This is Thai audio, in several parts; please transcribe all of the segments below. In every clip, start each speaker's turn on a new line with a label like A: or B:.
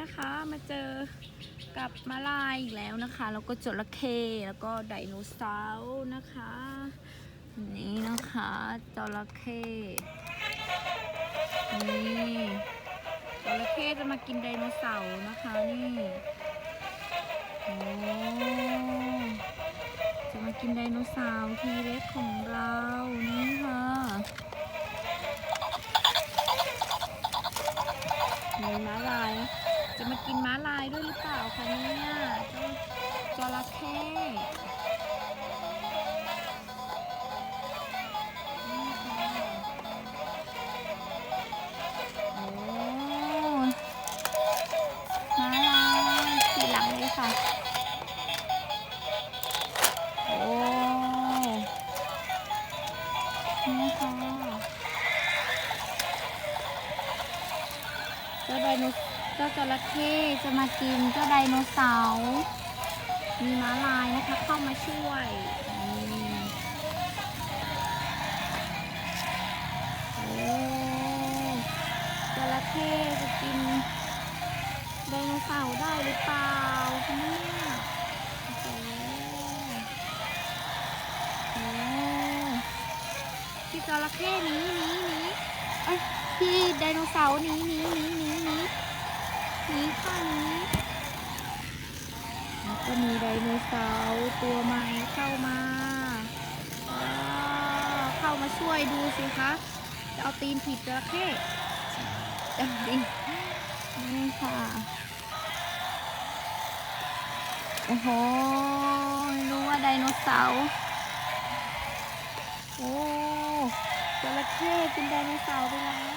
A: นะคะมาเจอกับมาลายอีกแล้วนะคะ แล้วก็จระเข้แล้วก็ไดโนเสาร์นะคะ นี่นะคะจระเข้นี่จระเข้จะมากินไดโนเสาร์นะคะนี่โอ้จะมากินไดโนเสาร์ทีเล็กของเรานี่ค่ะ จะมากินม้าลายด้วยหรือเปล่าคะเนี่ยจระเข้นี่ค่ะโอ้ม้าลายทีหลังเลยค่ะ โอ้นี่ค่ะเจ้าไดโน เจ้าจระเข้จะมากินเจ้าไดโนเสาร์มีม้าลายนะคะเข้ามาช่วยโอ้จระเข้จะกินไดโนเสาร์ได้หรือเปล่าคะเนี่ยโอ้โอ้พี่จระเข้หนีหนีหนีเอ้ยพี่ไดโนเสาร์หนีหนีหนีหนีหนี นีค่ะหนีแล้วก็มีไดโนเสาร์ตัวใหม่เข้ามาว้าเข้ามาช่วยดูสิคะ จะเอาตีนผิดจระเข้จังดินี่ค่ะโอ้โหรู้ว่าไดโนเสาร์โอ้จระเข้กินไดโนเสาร์ไปแล้ว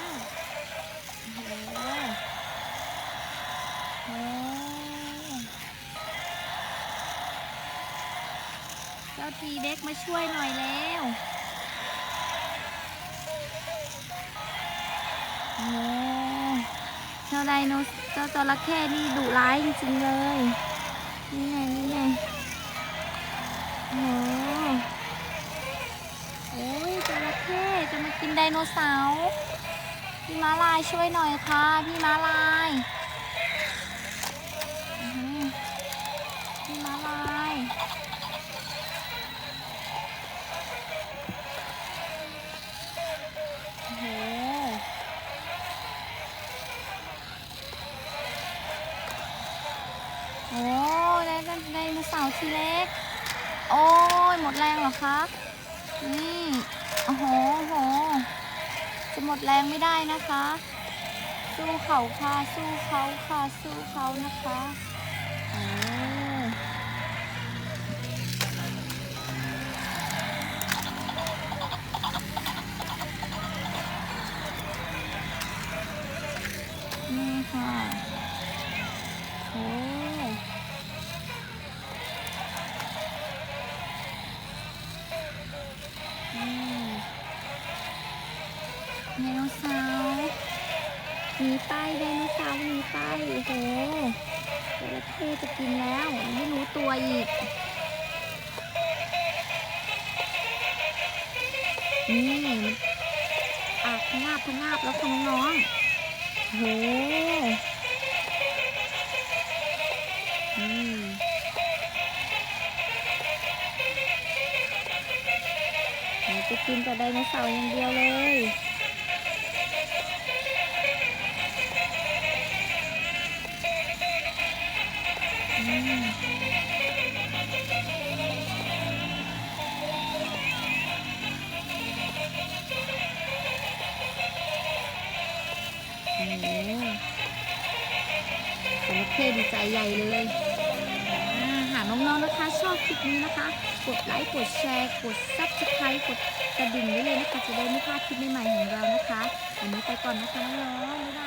A: ทีเด็กมาช่วยหน่อยแล้วโอ้เจ้าไดโนเจ้าจระเข้นี่ดุร้ายจริงๆเลย นี่ไงนี่ไงโอ้โอ้ยจระเข้จะมากินไดโนเสาร์พี่ม้าลายช่วยหน่อยค่ะพี่ม้าลาย โนเสาร์ทีเล็ก โอ้ยหมดแรงเหรอคะนี่โอ้โหโห จะหมดแรงไม่ได้นะคะ สู้เขาค่ะ สู้เขาค่ะ สู้เขานะคะโอ้นี่ค่ะโอ้ ไดโนเสาร์หนีไปไดโนเสาร์หนีไปโอ้โหจระเข้จะกินแล้วไม่รู้ตัวอีก นี่มันอากพงาบพงาบแล้วค่ะน้องๆโหอืมเราจะกินแต่ไดโนเสาร์อย่างเดียวเลย โอ้โหจระเพศดีใจใหญ่เลยหากน้องๆนะคะชอบคลิปนี้นะคะ กดไลค์ กดแชร์ กดซับสไครต์กดกระดิ่งไว้เลยนะคะจะได้ไม่พลาดคลิปใหม่ๆของเรานะคะ วันนี้ไปก่อนนะคะน้องๆบ๊ายบาย